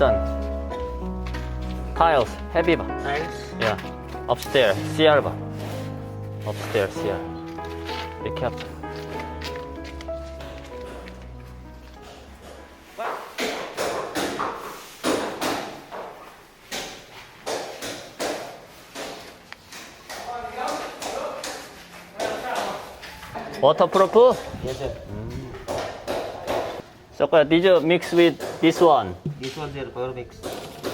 one. Tiles, heavy 봐. Tiles. Yeah. Upstairs, CR 봐. Upstairs, CR. Be careful. Waterproof? Yes, sir. So, did you mix with this one? This one, sir, power mix.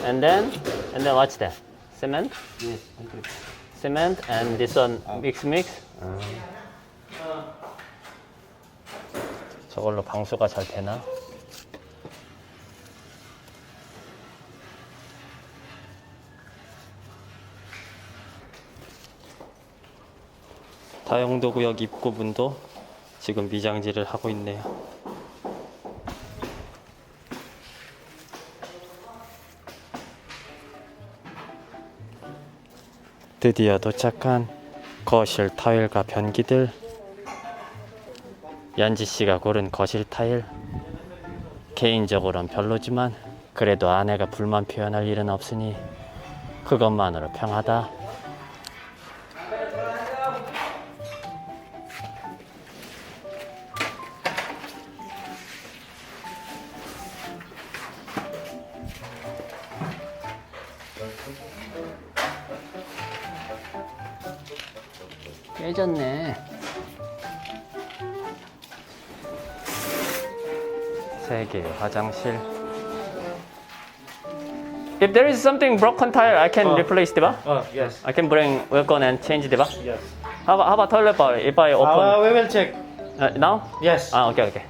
And then, and then what's that? Cement? Yes, concrete. cement and this one mix mix. 저걸로 방수가 잘 되나? 다용도구역 입구분도 지금 미장지를 하고 있네요. 드디어 도착한 거실 타일과 변기들 연지 씨가 고른 거실 타일 개인적으로는 별로지만 그래도 아내가 불만 표현할 일은 없으니 그것만으로 평하다. 깨졌네. 세 개 화장실. If there is something broken tile, I can Oh. replace, diba? Oh, yes. I can bring welcome and change, diba? Yes. How about, how about toilet bowl? If I open Uh, we will check. uh, now? Yes. 아, 오케이, 오케이.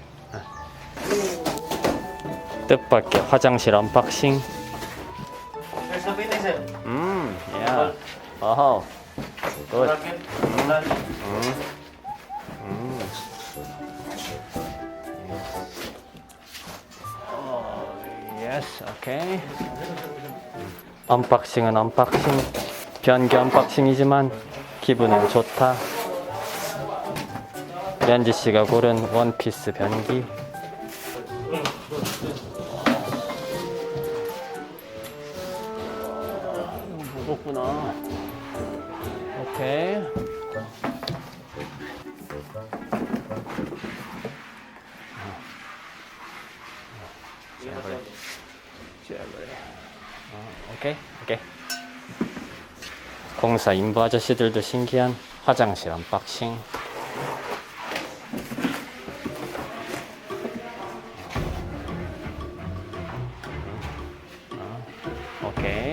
뜻밖의 화장실 언박싱. There's no finish. 음, 야. 어허. 굿. Bracket. Done. 예스, 오케이. 언박싱은 언박싱. 변기 언박싱이지만 기분은 좋다. 렌지 씨가 고른 원피스 변기. 무겁구나. 오케이. 오케이, 오케이. 공사 인부 아저씨들도 신기한 화장실 언박싱. 어, 오케이.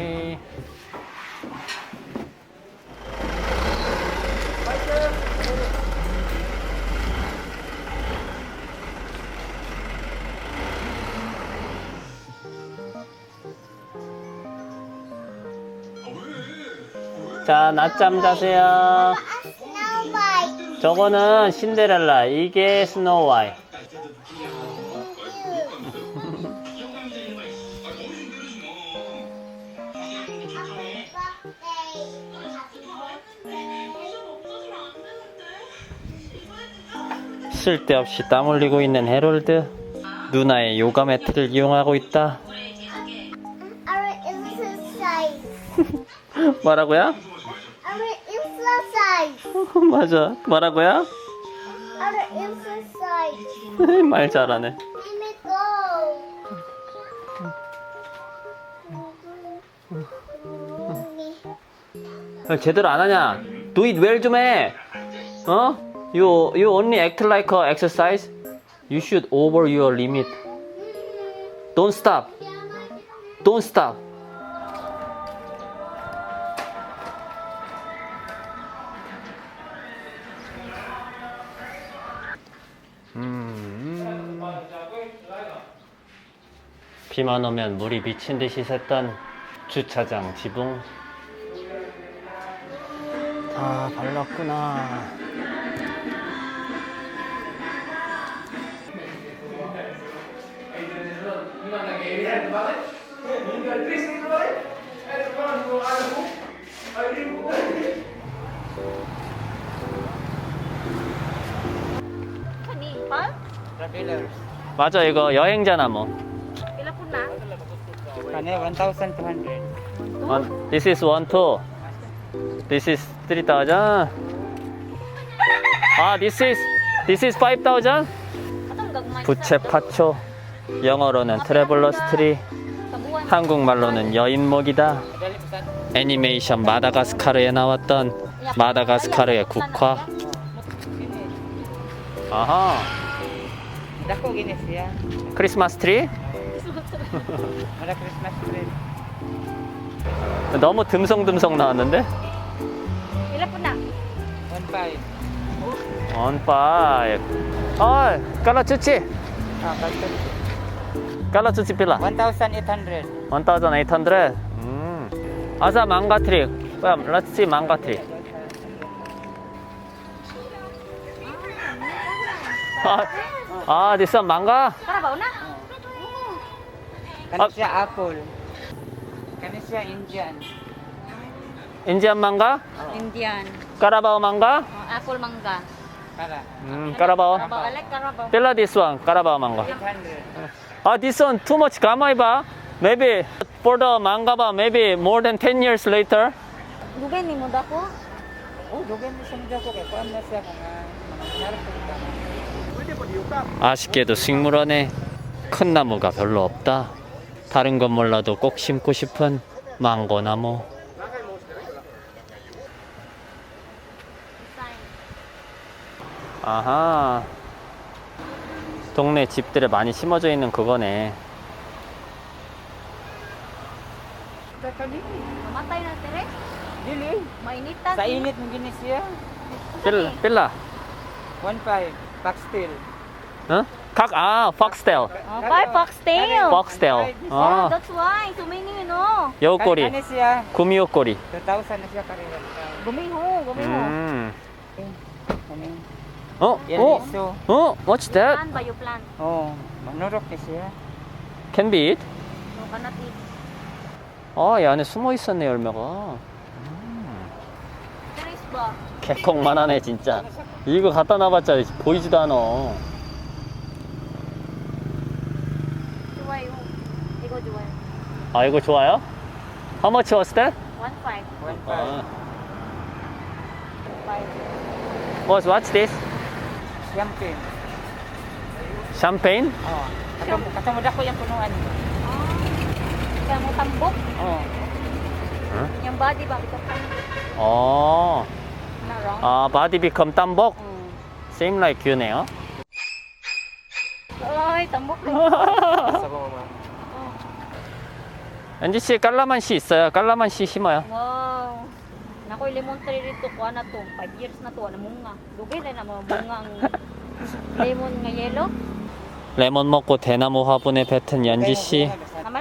자, 낮잠 자세요. 저거는 신데렐라, 이게 스노우 와이. 쓸데없이 땀 흘리고 있는 해롤드. 누나의 요가 매트를 이용하고 있다. 뭐라고요? Exercise. 맞아. 뭐라고요? Our exercise. 말 잘하네. Let me go. 야, 제대로 안 하냐? Do it well 좀 해. 어? You you only act like a exercise. You should over your limit. Don't stop. Don't stop. 비만 오면 물이 미친 듯이 샜던 주차장 지붕. 다 발랐구나. 맞아, 이거 여행자나 뭐. Ilan po na? Ano, 1,200. One, this is one two. This is three thousand. 아, this is this is five thousand. 부채 파초. 영어로는 트래블러 스트리. 한국말로는 여인목이다. 애니메이션 마다가스카르에 나왔던 마다가스카르의 국화. 아하. Dako 크리스마스 트리? 너무 듬성듬성 나왔는데? Ila po na. 1,500. 원 파이브. 아, 깔라츠치. Ah. 깔라츠치 필라. 1,800. 1800. 음. 아사 망가 트리. Well, let's see 망가 트리. 아, 아, one 망가? Karabaw na. Kani Ah. siya apple. Kani siya Indian. 인디안 망가? Indian. 까라바오 망가? Oh, apple mangga. Para. 음, 까라바오. Karabaw. I like karabaw. 필라 this one. 까라바오 망가. 800. 아, this one too much 가마이바. Maybe for the 망가바 maybe more than 10 years later. Dugay ni mo dako. Oh, dugan mo siya mo dako kay kuan na siya kung ah, harap ko ka. 아쉽게도 식물원에 큰 나무가 별로 없다. 다른 건 몰라도 꼭 심고 싶은 망고나무. 아하. 동네 집들에 많이 심어져 있는 그거네. Mamatay na tere. Dili. Mainitan. Sa init mo gini siya. 빌라, 빌라. 1,500. Paxtil. 어? 각, 아. Oh, bye foxtail. 팍스테일. Oh, 어, that's why. So many, you know. 여우꼬리. Kani siya. 구미호꼬리. 2,000 na siya karera. Gumiho, gumiho. 음. Kani. 어? Yan 어? iso. 어? What's that? Plan ba yung plan? Oh, manurok ni siya. Can be it? No, cannot eat. 아, 이 안에 숨어 있었네, 열매가. Ba? 개콩만 하네, 진짜. 이거 갖다 놔봤자 보이지도 않아. Juway, oh. Ikaw, Juway. 아, 이거 좋아요? How much was that? One five. 1,500. 아, Five. what's, what's this? Champagne. Champagne? Oh. Katong katong mo dako yung punuan. Kaya mo tambok. Oh. Yung body ba? Ito. 어, Na wrong? 아, 바디 비컴 땀복? Mm. Same like you네요. Ay, tambok. 엔지 씨 깔라만시 있어요. 깔라만시 심어요. Wow. Nakoy lemon tree dito ko na to. 5 years na to na munga. Dugay na na mga bunga ang lemon nga yellow. 레몬 먹고 대나무 화분에 뱉은 연지 씨.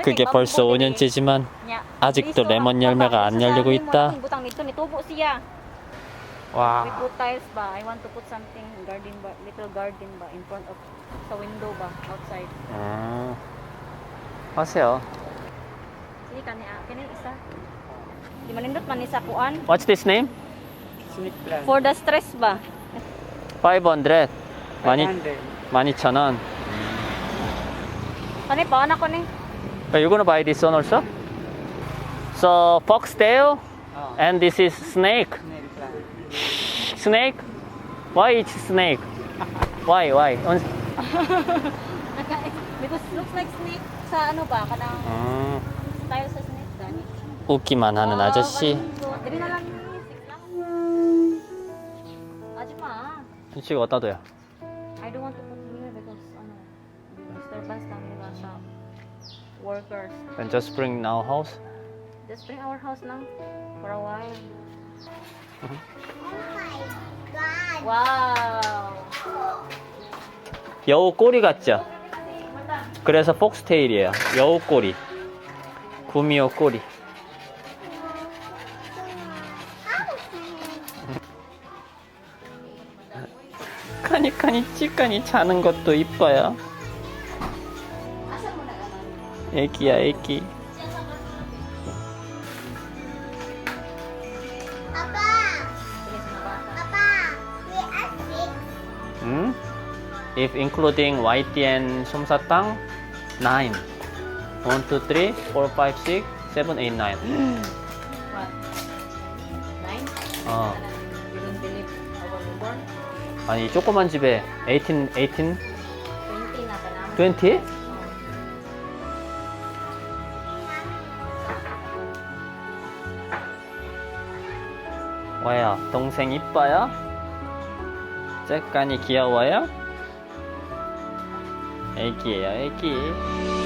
그게 벌써 bamboo 5년째지만 Nya. 아직도 레몬 열매가 안 열리고 있다. We 와, put tiles ba? I want to put something garden ba? Little garden ba in front of sa window ba outside. 음, 하세요. Sige kani ah, kani isa. Di manindot man isa kuan. What's this name? Snake plant. For the stress ba? 500. Mani 12,000. Kani pa anak ko ni. Are you gonna buy this one also? So foxtail oh. and this is snake. Snake plant. Snake? Why it's snake? why? Why? Because looks like snake sa ano ba kanang uh. 웃기만 하는 아저씨. Ajima. 이거 어디다 둬요? I don't want to put here because ano disturbance lang nila sa workers. Then just bring now house. Just bring our house lang for a while. Oh my god. Wow. 여우 꼬리 같죠? 그래서 폭스테일이에요. 여우 꼬리. 구미호 꼬리. 카니카니 찌까니 자는 것도 이뻐요. 애기야 애기. Are six. 음? If including YT and 솜사탕, 9. 1, 2, 3, 4, 5, 6, 7, 8, 9. What? Nine? 어. You don't believe I was born? 아니, 조그만 집에 18, 18, 20 na ka namin. 20? 와야, 동생 이뻐요? 쬐깐이 귀여워요? 애기예요, 애기.